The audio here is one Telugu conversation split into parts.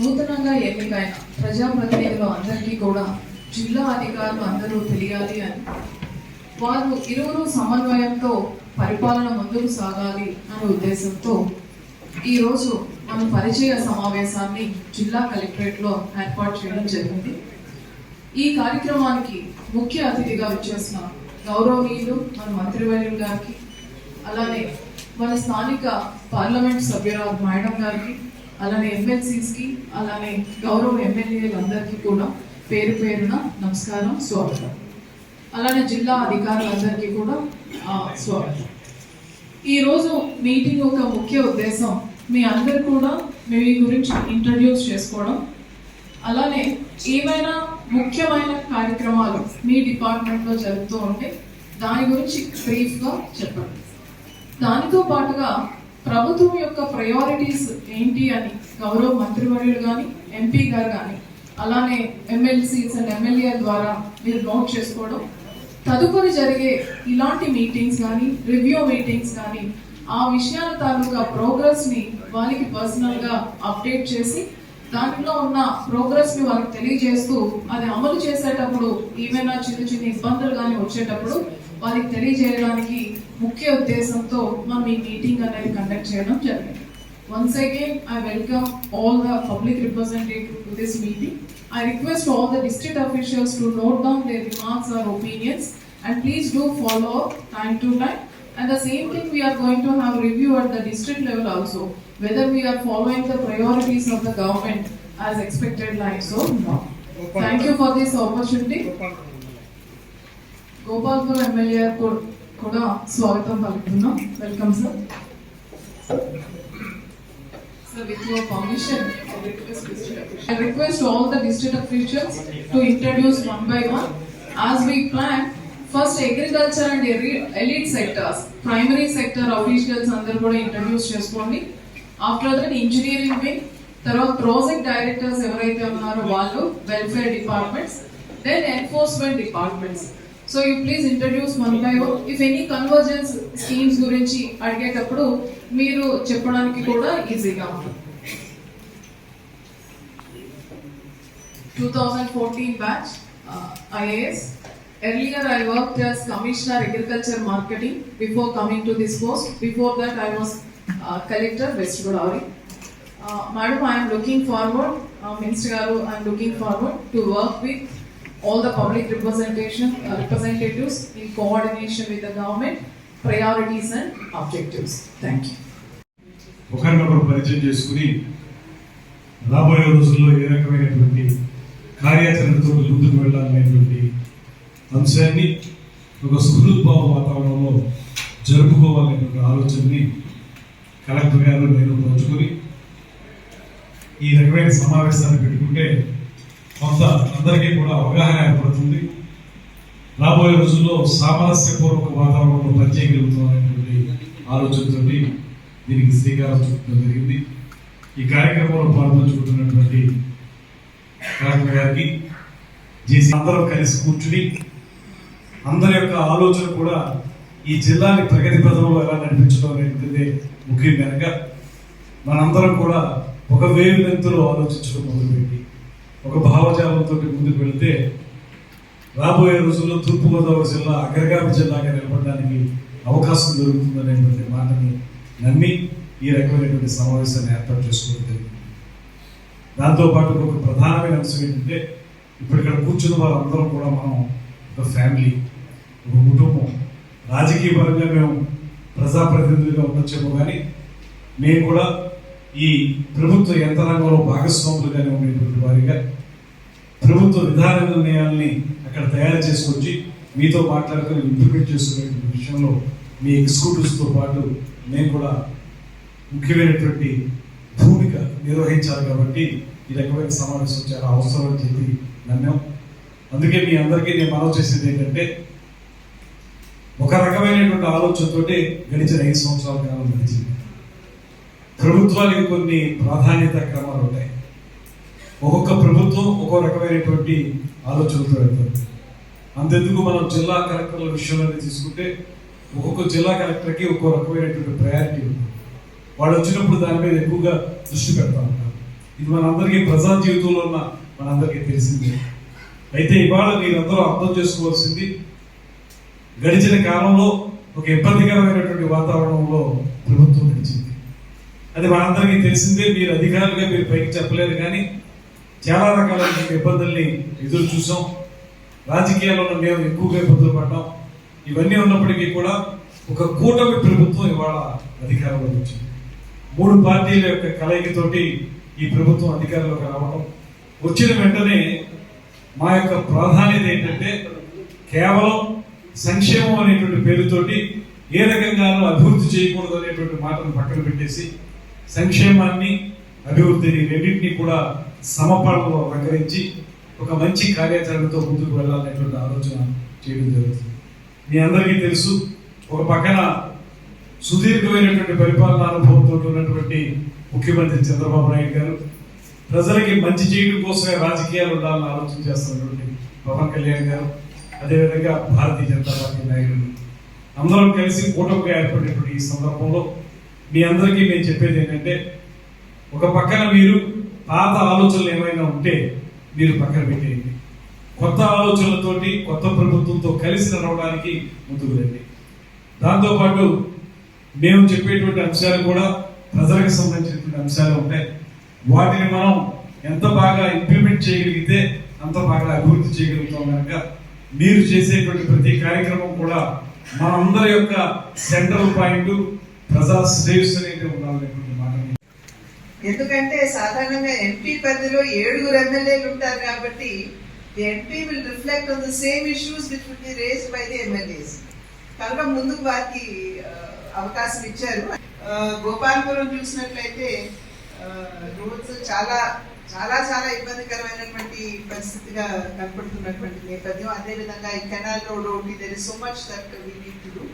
నూతనంగా ఎన్నికైన ప్రజాప్రతినిధులు అందరికీ కూడా జిల్లా అధికారులు అందరూ తెలియాలి అని. వారు ఇరువురు సమన్వయంతో పరిపాలన ముందుకు సాగాలి అనే ఉద్దేశంతో ఈరోజు మనం పరిచయ సమావేశాన్ని జిల్లా కలెక్టరేట్లో ఏర్పాటు చేయడం జరిగింది. ఈ కార్యక్రమానికి ముఖ్య అతిథిగా వచ్చేసిన గౌరవనీయులు మన మంత్రివర్యులు గారికి అలానే మన స్థానిక పార్లమెంట్ సభ్యురాలు మేడం గారికి అలానే ఎమ్మెల్సీస్కి అలానే గౌరవ ఎమ్మెల్యేలందరికీ కూడా పేరు పేరున నమస్కారం స్వాగతం. అలానే జిల్లా అధికారులందరికీ కూడా స్వాగతం. ఈరోజు మీటింగ్ ఒక ముఖ్య ఉద్దేశం. మీ అందరు కూడా మీ గురించి ఇంట్రడ్యూస్ చేసుకోవడం. అలానే ఏమైనా ముఖ్యమైన కార్యక్రమాలు మీ డిపార్ట్మెంట్లో జరుగుతూ ఉంటే దాని గురించి బ్రీఫ్గా చెప్పండి. దానితో పాటుగా ప్రభుత్వం యొక్క ప్రయారిటీస్ ఏంటి అని గౌరవ మంత్రివర్యులు కానీ ఎంపీ గారు కానీ అలానే ఎమ్మెల్సీస్ అండ్ ఎమ్మెల్యే ద్వారా మీరు నోట్ చేసుకోవడం తదుపరి జరిగే ఇలాంటి మీటింగ్స్ కానీ రివ్యూ మీటింగ్స్ కానీ ఆ విషయాల తాలూకా ప్రోగ్రెస్ని పర్సనల్గా పర్సనల్గా అప్డేట్ చేసి దాంట్లో ఉన్న ప్రోగ్రెస్ని వాళ్ళకి తెలియజేస్తూ అది అమలు చేసేటప్పుడు ఏమైనా చిన్న చిన్న ఇబ్బందులు కానీ వచ్చేటప్పుడు వాళ్ళకి తెలియజేయడానికి ముఖ్య ఉద్దేశంతో మనం ఈ మీటింగ్ అనేది కండక్ట్ చేయడం జరిగింది again, I welcome all the public representatives to this meeting. I request all the district officials to note down their remarks or opinions and please do follow up time to time. And the same thing we are going to have review at the district level also, whether we are following the priorities of the government as expected lines or not. Thank you for this opportunity. Gopalpur MLA కూడా స్వాగతం పలుకుతున్నాం welcome sir Sir, with your permission, I request. I request all the district officials to introduce one by one. As we plan, first agriculture and elite elite sectors, primary sector officials అందరు కూడా ఇంట్రడ్యూస్ చేసుకోండి ఆఫ్టర్ దట్ ఇంజనీరింగ్ వింగ్ తర్వాత ప్రాజెక్ట్ డైరెక్టర్స్ ఎవరైతే ఉన్నారో వాళ్ళు welfare departments then enforcement departments so you please introduce one by one if any convergence schemes గురించి అడిగేటప్పుడు మీరు చెప్పడానికి కూడా ఈజీగా ఉంటుంది. Two thousand fourteen batch IAS earlier I work as commissioner agriculture marketing before coming to this post before that I was collector west Godavari madam I'm looking forward minister గారు I'm looking forward to work with all the public representation uh, representatives in coordination with the government priorities and objectives. Thank you. ఒకరినొకరు పరిచయం చేసుకుని రాబోయే రోజుల్లో ఏ రకమైనటువంటి కార్యాచరణతో ముందుకు వెళ్ళాలనేటువంటి అంశాన్ని ఒక సుహృద్భావ వాతావరణంలో జరుపుకోవాలనేటువంటి ఆలోచనని కలెక్టర్ గారు నేను పంచుకొని ఈ రకమైన సమావేశాన్ని పెట్టుకుంటే కొంత అందరికీ కూడా అవగాహన ఏర్పడుతుంది. రాబోయే రోజుల్లో సామరస్యపూర్వక వాతావరణంలో పనిచేయగలుగుతామనేటువంటి అనేటువంటి దీనికి శ్రీకారం చుట్టడం జరిగింది. ఈ కార్యక్రమంలో పాల్పంచుకుంటున్నటువంటి కలెక్టర్ గారికి జేసీ అందరం కలిసి కూర్చుని అందరి యొక్క ఆలోచన కూడా ఈ జిల్లాని ప్రగతి పదంలో ఎలా నడిపించడం అనేది ముఖ్యం కనుక మనందరం కూడా ఒక వేరు లెంత్లో ఆలోచించడం మొదలుపెట్టి ఒక భావజాలంతో ముందుకు వెళితే రాబోయే రోజుల్లో తూర్పుగోదావరి జిల్లా అగ్రగామి జిల్లాగా నిలబడడానికి అవకాశం దొరుకుతుందనేటువంటి మాటని నమ్మి ఈ రకమైనటువంటి సమావేశాన్ని ఏర్పాటు చేసుకోవడం జరిగింది దాంతోపాటు ఒక ప్రధానమైన అంశం ఏంటంటే ఇప్పుడు ఇక్కడ కూర్చున్న వారందరం కూడా మనం ఒక ఫ్యామిలీ ఒక కుటుంబం. రాజకీయ పరంగా మేము ప్రజాప్రతినిధులుగా ఉండొచ్చేమో కానీ మేము కూడా ఈ ప్రభుత్వ యంత్రాంగంలో భాగస్వాములుగానే ఉండేటువంటి వారిగా ప్రభుత్వ విధాన నిర్ణయాల్ని అక్కడ తయారు చేసుకొచ్చి మీతో మాట్లాడుకొని ఇంప్లిమెంట్ చేసుకునేటువంటి విషయంలో మీ ఎగ్జిక్యూటివ్స్తో పాటు మేము కూడా ముఖ్యమైనటువంటి భూమిక నిర్వహించాలి కాబట్టి ఈ రకమైన సమావేశం చాలా అవసరం అని చెప్పి నమ్మాం. అందుకే మీ అందరికీ నేను మనవి చేసేది ఏంటంటే ఒక రకమైనటువంటి ఆలోచనతోటి గడిచిన ఐదు సంవత్సరాల కాలం గడిచింది. ప్రభుత్వానికి కొన్ని ప్రాధాన్యత క్రమాలు ఉంటాయి ఒక్కొక్క ప్రభుత్వం ఒక్కో రకమైనటువంటి ఆలోచనతో వెళ్తుంది అంతెందుకు మనం జిల్లా కలెక్టర్ల విషయంలోనే తీసుకుంటే ఒక్కొక్క జిల్లా కలెక్టర్కి ఒక్కో రకమైనటువంటి ప్రయారిటీ ఉంది వాళ్ళు వచ్చినప్పుడు దాని మీద ఎక్కువగా దృష్టి పెడతా ఉంటారు. ఇది మనందరికీ ప్రజా జీవితంలో ఉన్న మనందరికీ తెలిసిందే. అయితే ఇవాళ మీరందరూ అర్థం చేసుకోవాల్సింది గడిచిన కాలంలో ఒక ఇబ్బందికరమైనటువంటి వాతావరణంలో అది మనందరికీ తెలిసిందే మీరు అధికారులుగా మీరు పైకి చెప్పలేరు కానీ చాలా రకాలైన ఇబ్బందుల్ని ఎదురు చూసాం. రాజకీయాల్లో మేము ఎక్కువగా ఇబ్బందులు పడ్డాం. ఇవన్నీ ఉన్నప్పటికీ కూడా ఒక కూటమి ప్రభుత్వం ఇవాళ అధికారంలోకి వచ్చింది. మూడు పార్టీల యొక్క కలయికతోటి ఈ ప్రభుత్వం అధికారంలోకి రావడం వచ్చిన వెంటనే మా యొక్క ప్రాధాన్యత ఏంటంటే కేవలం సంక్షేమం అనేటువంటి పేరుతోటి ఏ రకంగానూ అభివృద్ధి చేయకూడదు అనేటువంటి మాటను పక్కన పెట్టేసి సంక్షేమాన్ని అభివృద్ధిని రెండింటినీ కూడా సమపాలనలో ప్రకరించి ఒక మంచి కార్యాచరణతో ముందుకు వెళ్ళాలనేటువంటి ఆలోచన చేయడం జరుగుతుంది. మీ అందరికీ తెలుసు ఒక పక్కన సుదీర్ఘమైనటువంటి పరిపాలన అనుభవంతో ఉన్నటువంటి ముఖ్యమంత్రి చంద్రబాబు నాయుడు గారు ప్రజలకి మంచి చేయడం కోసమే రాజకీయాలు ఉండాలని ఆలోచన చేస్తున్నటువంటి పవన్ కళ్యాణ్ గారు అదేవిధంగా భారతీయ జనతా పార్టీ నాయకులు. అందరం కలిసి కూటమిగా ఏర్పడినటువంటి ఈ సందర్భంలో మీ అందరికీ నేను చెప్పేది ఏంటంటే ఒక పక్కన మీరు పాత ఆలోచనలు ఏమైనా ఉంటే మీరు పక్కన పెట్టేయండి. కొత్త ఆలోచనలతోటి కొత్త ప్రభుత్వంతో కలిసి నడవడానికి ముందుకు రండి. దాంతోపాటు మేము చెప్పేటువంటి అంశాలు కూడా ప్రజలకు సంబంధించినటువంటి అంశాలు ఉంటాయి. వాటిని మనం ఎంత బాగా ఇంప్లిమెంట్ చేయగలిగితే అంత బాగా అభివృద్ధి చేయగలుగుతాం కనుక మీరు చేసేటువంటి ప్రతి కార్యక్రమం కూడా మనందరి యొక్క సెంట్రల్ పాయింట్ ప్రజా శ్రేయస్సు ఉండాలనేటువంటి మాట ఎందుకంటే సాధారణంగా ఎంపీ పరిధిలో ఏడుగురు ఎమ్మెల్యేలు ఉంటారు కాబట్టి the MP will reflect on the same issues which will be raised by the MLAs కనుక ముందుకు వారికి అవకాశం ఇచ్చారు. గోపాల్పురం గోపాలపురం చూసినట్లయితే రోడ్స్ చాలా చాలా చాలా ఇబ్బందికరమైనటువంటి పరిస్థితిగా కనపడుతున్నటువంటి నేపథ్యం. అదేవిధంగా ఈ కెనాల్ రోడ్ ఒకటి there is so much that we need to do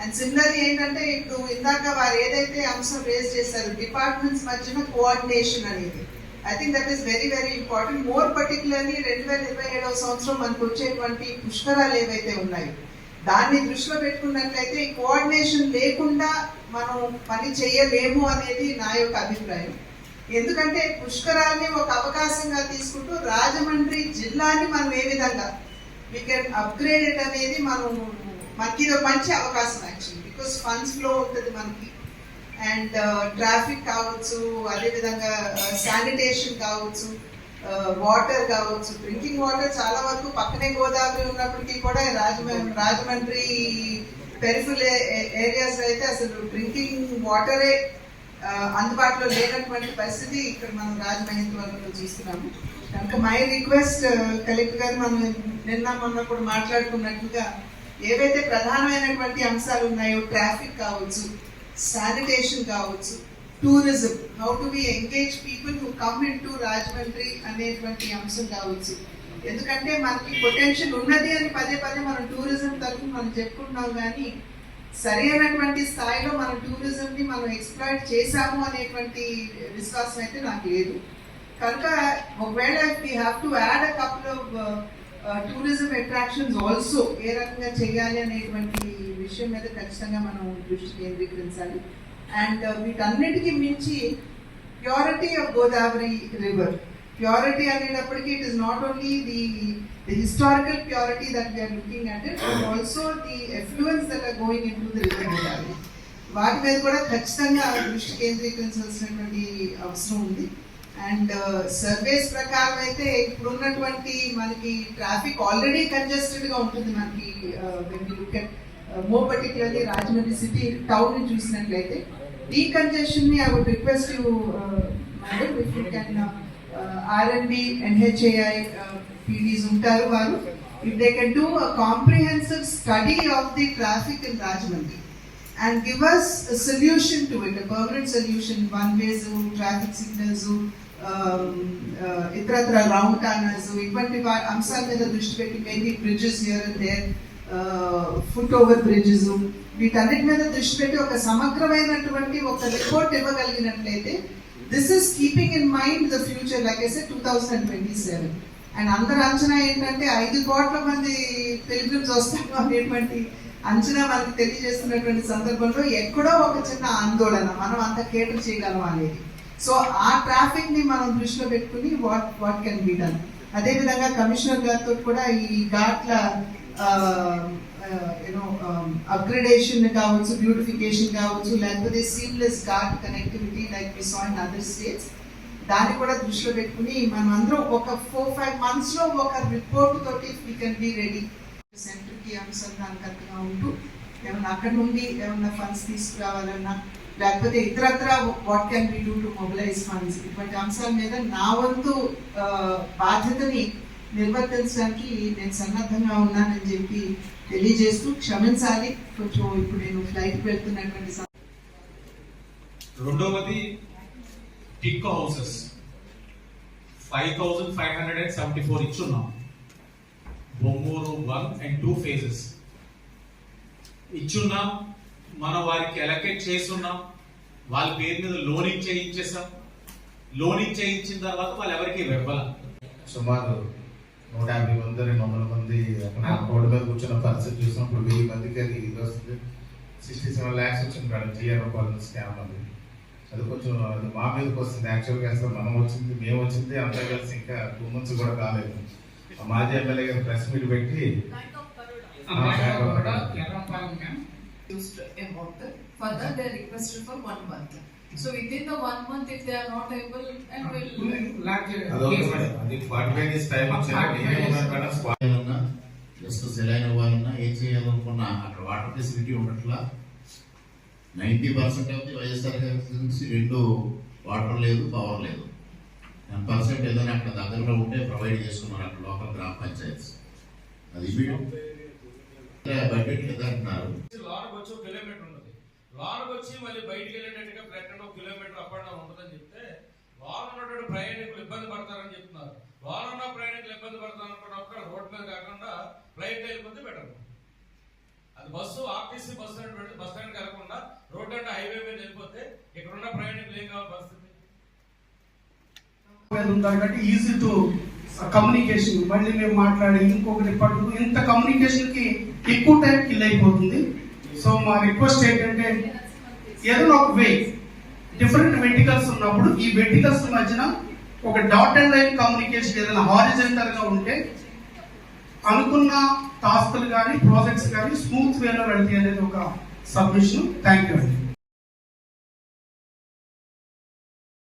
and similar ఏంటంటే ఇప్పుడు ఇందాక వారు ఏదైతే అంశం రేజ్ చేశారు డిపార్ట్మెంట్స్ మధ్యన కోఆర్డినేషన్ అనేది I think that is very very important more particularly రెండు వేల ఇరవై ఏడవ సంవత్సరం మనకు వచ్చేటువంటి పుష్కరాలు ఏవైతే ఉన్నాయి దాన్ని దృష్టిలో పెట్టుకున్నట్లయితే ఈ కోఆర్డినేషన్ లేకుండా మనం పని చేయలేము అనేది నా యొక్క అభిప్రాయం. ఎందుకంటే పుష్కరాల్ని ఒక అవకాశంగా తీసుకుంటూ రాజమండ్రి జిల్లాని మనం ఏ విధంగా వీ కెన్ అప్గ్రేడ్ అనేది మనం మనకి ఇది ఒక మంచి అవకాశం యాక్చువల్లీ బికాస్ ఫండ్స్ ఫ్లో ఉంటుంది మనకి. అండ్ ట్రాఫిక్ uh, కావచ్చు అదేవిధంగా శానిటేషన్ uh, కావచ్చు uh, వాటర్ కావచ్చు. డ్రింకింగ్ వాటర్ చాలా వరకు పక్కనే గోదావరి ఉన్నప్పటికీ కూడా రాజమండ్రి రాజమండ్రి పెరిఫుల్ ఏరియాస్ అయితే అసలు డ్రింకింగ్ వాటరే అందుబాటులో లేనటువంటి పరిస్థితి ఇక్కడ మనం రాజమహేంద్రవరంలో చూస్తున్నాము. కనుక మై రిక్వెస్ట్ కలెక్టర్ గారు మనం నిన్న మొన్న కూడా మాట్లాడుకున్నట్లుగా ఏవైతే ప్రధానమైనటువంటి అంశాలు ఉన్నాయో ట్రాఫిక్ కావచ్చు శానిటేషన్ కావచ్చు tourism how to be engage people who come in to Rajahmundry అనేటువంటి అంశం కావచ్చు. ఎందుకంటే మనకి పొటెన్షియల్ ఉన్నది అని పదే పదే మనం టూరిజం తరఫు మనం చెప్పుకుంటున్నాం కానీ సరి అయినటువంటి స్థాయిలో మనం టూరిజంని మనం ఎక్స్ప్లాయిట్ చేశాము అనేటువంటి విశ్వాసం అయితే నాకు లేదు. కనుక ఒకవేళ we have to add a couple of tourism attractions also ఏ రకంగా చేయాలి అనేటువంటి విషయం మీద ఖచ్చితంగా మనం దృష్టి కేంద్రీకరించాలి. అండ్ uh, వీటన్నిటికీ మించి purity of Godavari river purity అనేటప్పటికీ it is not only the the historical purity that we're looking at it but also the effluence that are going in to the river Godavari వాటి మీద కూడా ఖచ్చితంగా దృష్టి కేంద్రీకరించాల్సినటువంటి అవసరం ఉంది. అండ్ సర్వేస్ ప్రకారం అయితే ఇప్పుడున్నటువంటి మనకి ట్రాఫిక్ ఆల్రెడీ కంజెస్టెడ్గా ఉంటుంది మనకి మో పర్టికులర్లీ రాజమండ్రి సిటీ టౌన్ని చూసినట్లయితే డీకంజెషన్ని I would request you madam if you can RMD NHAI PDs ఉంటారు వారు. If they can do a comprehensive study of the traffic in Rajahmundry and give us solution to it permanent solution one ways traffic signals Um, uh, ఇతరత్ర రౌండ్ టర్నర్స్ ఇటువంటి అంశాల మీద దృష్టి పెట్టి maybe bridges here and there foot over bridges వీటన్నిటి మీద దృష్టి పెట్టి ఒక సమగ్రమైనటువంటి ఒక report ఇవ్వగలిగినట్లయితే this is keeping in mind the future like as two thousand twenty seven and అందరి అంచనా ఏంటంటే ఐదు కోట్ల మంది పిలిగ్రిమ్స్ వస్తారు అనేటువంటి అంచనా మనకు తెలియజేస్తున్నటువంటి సందర్భంలో ఎక్కడో ఒక చిన్న ఆందోళన మనం అంత కేటర్ చేయగలం అనేది. సో ఆ ట్రాఫిక్ని మనం దృష్టిలో పెట్టుకుని what what can be done అదేవిధంగా కమిషనర్ గారితో కూడా ఈ ఘాట్ల యూనో అప్గ్రేడేషన్ కావచ్చు బ్యూటిఫికేషన్ కావచ్చు లేకపోతే seamless ghat connectivity like we saw in other states దాన్ని కూడా దృష్టిలో పెట్టుకుని మనం అందరం ఒక ఫోర్ ఫైవ్ మంత్స్లో ఒక రిపోర్ట్ తోటి వీ కెన్ బి రెడీ సెంటర్కి అనుసంధానకర్తగా ఉంటూ ఏమన్నా అక్కడ నుండి ఏమన్నా ఫండ్స్ తీసుకురావాలన్నా లేకపోతే ఇతరత్ర what can be do to mobilise funds ఇటువంటి అంశాల మీద నా వంతు బాధ్యతని నిర్వర్తించడానికి నేను సన్నద్ధంగా ఉన్నానని చెప్పి తెలియజేస్తూ క్షమించాలి. కొంచెం ఇప్పుడు నేను ఫ్లైట్ వెళ్తున్నటువంటి రెండవది tick houses five thousand five hundred and seventy four ఇచ్చున్నాం. Bommuru one and two phases ఇచ్చున్నాం మన వారికి ఎలకేట్ చేస్తున్నాం వాళ్ళ పేరు మీద లోన్ ఇచ్చే ఇచ్చేసాం. లోన్ ఇచ్చే ఇచ్చిన తర్వాత వాళ్ళు ఎవరికి ఇవ్వాల. సుమారు నూట యాభై మంది రెండు వందల మంది అక్కడ రోడ్డు మీద కూర్చున్న పరిస్థితి చూసినప్పుడు వెయ్యి మందికి అది ఇది వస్తుంది. సిక్స్టీ సెవెన్ ల్యాక్స్ వచ్చింది మేడం టీఆర్ రూపాయల స్కామ్ అది. అది కొంచెం అది మా మీదకి వస్తుంది. యాక్చువల్గా అసలు మనం వచ్చింది మేము వచ్చింది అంతా కలిసి ఇంకా టూ మంత్స్ కూడా కాలేదు. ఆ మాజీ ఎమ్మెల్యే గారు ప్రెస్ మీట్ పెట్టి amount. Further, they are requested for one month. So within the one month, if they are not able, and will. అది ఫార్టీ డేస్ టైం మేడం స్పా- చేయాలన్నా జస్ట్ సెలైన్ ఇవ్వాలన్నా ఏం చేయాలనుకున్నా అక్కడ water facility ఉండట్లా. Ninety percent of the YSR health రెండు వాటర్ లేదు పవర్ లేదు. టెన్ పర్సెంట్ ఏదైనా అక్కడ దగ్గరలో ఉంటే ప్రొవైడ్ చేసుకున్నారు అక్కడ లోకల్ గ్రామ పంచాయతీస్. అది బడ్జెట్ లేదంటున్నారు. లోనకి వచ్చి ఒక కిలోమీటర్ ఉన్నది లోనకి వచ్చి మళ్ళీ బయటికి వెళ్ళేటట్టుగా ప్రకటన కిలోమీటర్ అప్ అండ్ డౌన్ ఉంటుందని చెప్తే లోన ఉన్నటువంటి ప్రయాణికులు ఇబ్బంది పడతారని చెప్తున్నారు. లోన ఉన్న ప్రయాణికులు ఇబ్బంది పడతారనుకున్నప్పుడు రోడ్ మీద కాకుండా ఫ్లైట్ వెళ్ళిపోతే బెటర్. అది బస్సు ఆర్టీసీ బస్సు అనేటువంటి బస్ స్టాండ్ కాకుండా రోడ్ అంటే హైవే మీద వెళ్ళిపోతే ఇక్కడ ఉన్న ప్రయాణికులు ఏం కావాలి పరిస్థితి? ఈజీ టు కమ్యూనికేషన్ మళ్ళీ మేము మాట్లాడి ఇంకొకటి డిపార్ట్మెంట్ ఇంత కమ్యూనికేషన్కి ఎక్కువ టైం కిల్ అయిపోతుంది. సో మా రిక్వెస్ట్ ఏంటంటే ఏదైనా ఒక వే డిఫరెంట్ వెంటికల్స్ ఉన్నప్పుడు ఈ వెంటికల్స్ మధ్యన ఒక డాట్ అండ్ లైన్ కమ్యూనికేషన్ ఏదైనా హారిజెంటల్గా ఉంటే అనుకున్న టాస్క్లు కానీ ప్రాజెక్ట్స్ కానీ స్మూత్ వేలో వెళ్తాయి అనేది ఒక సబ్మిషన్ థ్యాంక్ యూ అండి.